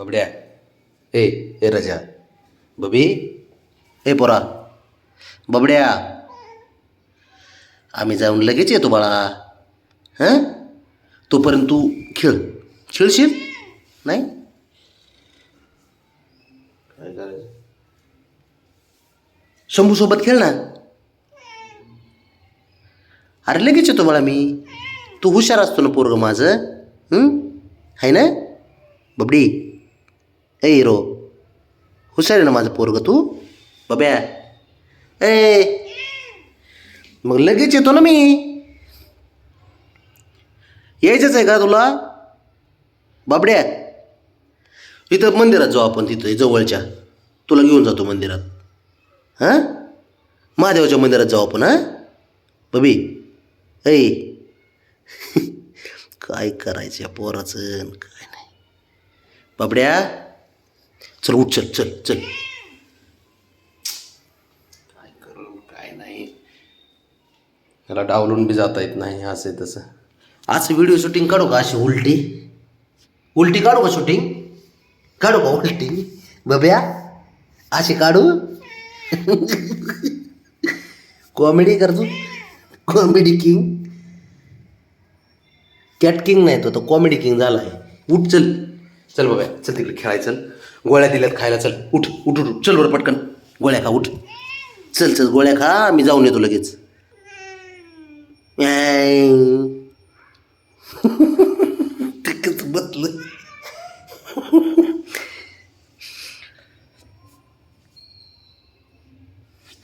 बबड्या. ए ए राजा. बबी. ए पोरा. बबड्या. आम्ही जाऊन लगेच येतो बाळा. हां? तोपर्यंत तू खेळ. खेळशील? नाही? काय करायचं? सोबत खेळ ना. अरे लगेच येतो बाळा मी. तू हुशार असतो ना पोरग माझं. हं? आहे ना? बबडी. ए हिरो हुशार आहे ना माझं पोरग तू? बब्या. ए. मग लगेच येतो ना मी. यायचंच आहे का तुला? बाबड्या. इथं मंदिरात जाऊ आपण तिथं जवळच्या. तुला घेऊन जातो मंदिरात. हां? महादेवाच्या मंदिरात जाऊ आपण हां? बबी. ऐ काय करायचं या पोराचं काय नाही. बाबड्या. चल उठ चल चल चल. काय करू काय नाही. त्याला डावलून बी जाता येत नाही असं आहे तसं. असं व्हिडिओ शूटिंग काढू का अशी उलटी? उलटी काढू का शूटिंग काढू का उलटी? बब्या अशी काढू? कॉमेडी करतो कॉमेडी किंग कॅट किंग नाही तो तो कॉमेडी किंग झाला आहे. उठ चल. चल बाबा चल तिकडे खेळाय चल. गोळ्या दिल्यात खायला चल. उठ उठ उठ उठ. चल बरं पटकन. गोळ्या खा उठ. चल चल गोळ्या खा मी जाऊन येतो लगेच. तिकच बसलं?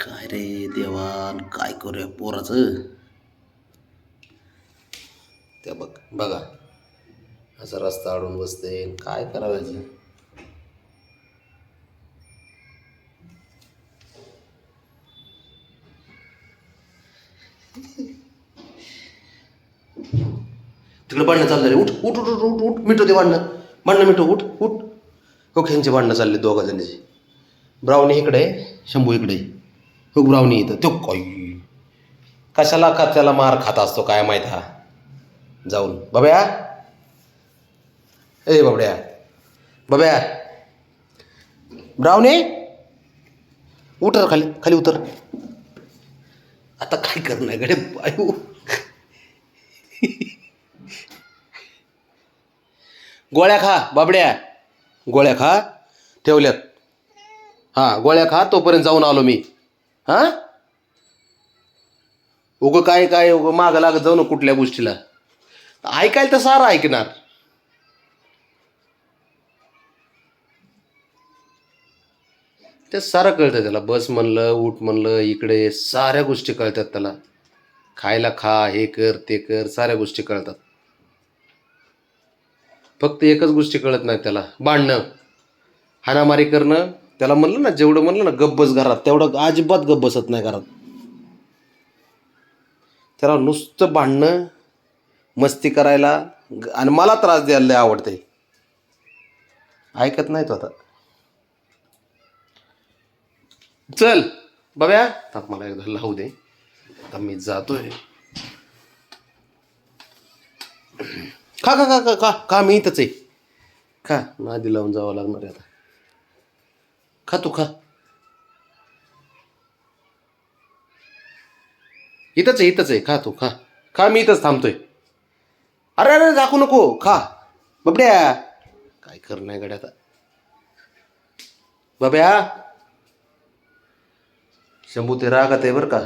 काय रे देवान काय करूया पोराचं? त्या बघ बघा. असा रस्ता अडून बसते काय करायचं? तिकडे भांडणं चाललं रे. उठ उठ उठ उठ उठ. उठ मिठो ते भांडणं. भांडणं मिटव उठ उठ. हो भांडणं चालले दोघा जणीचे. ब्राऊनी इकडे शंभू इकडे. हो ब्राऊनी इथं. तो काय कशाला का त्याला मार खात असतो काय माहीत हा? जाऊन. बाब्या? ए बाबड्या. बाब्या. ब्राऊनी उतर खाली खाली उतर. आता काय करणार गडे बायू? गोळ्या खा बाबड्या. गोळ्या खा. ठेवल्यात. हां गोळ्या खा तोपर्यंत जाऊन आलो मी. हां? उगं काय काय उगं मागं लागत जाऊ ना कुठल्या गोष्टीला. ऐकायला तर सारं ऐकणार. ते सारं कळतं त्याला. बस म्हणलं उठ म्हणलं इकडे साऱ्या गोष्टी कळतात त्याला. खायला खा हे कर ते कर साऱ्या गोष्टी कळतात. फक्त एकच गोष्टी कळत नाही त्याला. बांधणं हाणामारी करणं. त्याला म्हणलं ना जेवढं म्हणलं ना गब्बस घरात. तेवढं अजिबात गप बसत नाही घरात. त्याला नुसतं भांडणं मस्ती करायला आणि मला त्रास द्यायला लय आवडते. ऐकत नाही तो आता. चल बाब्या. थांब मला एकदा लावू दे. आता मी जातोय. खा खा खा खा खा खा मी इथंच आहे. खा नादी लावून जावं लागणार आहे आता. खा तू खा. इथंच आहे इथंच आहे. खा तू खा. खा मी इथंच थांबतोय. अरे अरे दाखवू नको. खा. बबड्या. काय कर नाही गड्या आता? बब्या. शंभू ते रागात आहे बरं का.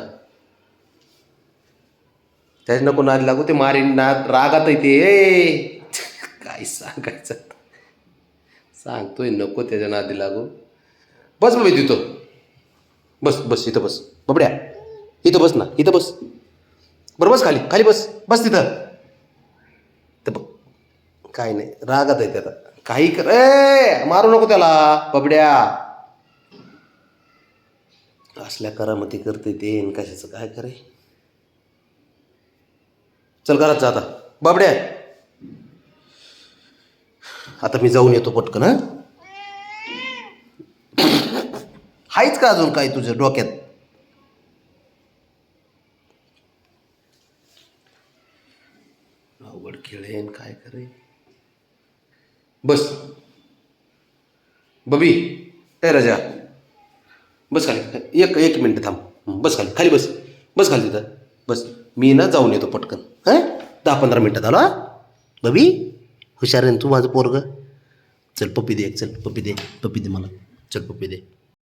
त्याच नको नाद लागू ते मारीन ना रागात आहे ते. ए! काय सांगायचं सांगतोय नको त्याच्या नादी लागू. बस बाबा तिथं बस बस इथं बस. बबड्या इथं बस ना इथं बस. बरं बस खाली खाली बस बस तिथं. तर बघ काय नाही रागात आहे त्याला काही कर ए मारू नको त्याला बबड्या. असल्या करामती करते ते आणि कशाचं काय करे चल घरात जा आता. बाबड्या. आता मी जाऊन येतो पटकन हा? हायच का अजून काय तुझ्या डोक्यात? अवघड खेळेन काय करे बस. बबी ए राजा. बस खाली. एक एक मिनटं थांब. बस खाली. खाली बस. बस खाली तिथं. बस. मी ना जाऊन येतो पटकन. हां? दहा पंधरा मिनटं झालं हा? बबी हुशार आहे ना तू माझं पोरग? चल पप्पी दे एक, चल पप्पी दे. पप्पी दे मला. चल पप्पी दे.